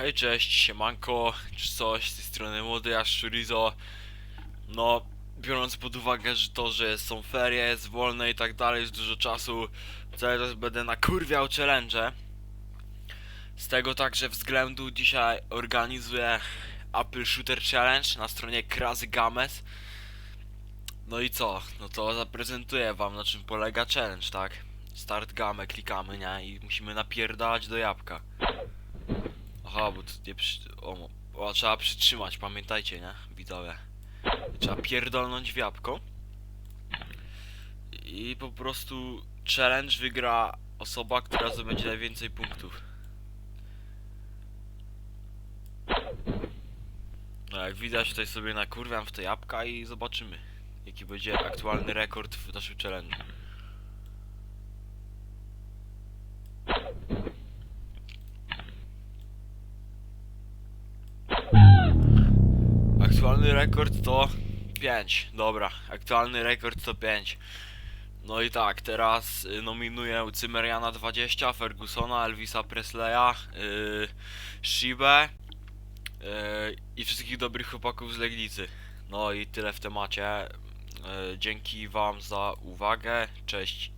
Hej, cześć, siemanko, czy coś, z tej strony młody Ashurizo. No, biorąc pod uwagę, że to, że są ferie, jest wolne i tak dalej, jest dużo czasu, cały czas będę nakurwiał challenge. Z tego także względu dzisiaj organizuję Apple Shooter Challenge na stronie Krazy Games. No i co? No to zaprezentuję wam na czym polega challenge, tak? Start gamę, klikamy, nie? I musimy napierdalać do jabłka. Aha, bo tu nie przy... O, o, trzeba przytrzymać, pamiętajcie, nie? Widzowie. Trzeba pierdolnąć w jabłko. I po prostu challenge wygra osoba, która zdobędzie najwięcej punktów. No jak widać tutaj sobie nakurwiam w te jabłka i zobaczymy jaki będzie aktualny rekord w naszym challenge. Aktualny rekord to 5. Dobra, aktualny rekord to 5. No i tak, teraz y, nominuję Cymeriana 20, Fergusona, Elvisa Presleya, yy, Shibę yy, i wszystkich dobrych chłopaków z Legnicy. No i tyle w temacie. Yy, dzięki wam za uwagę. Cześć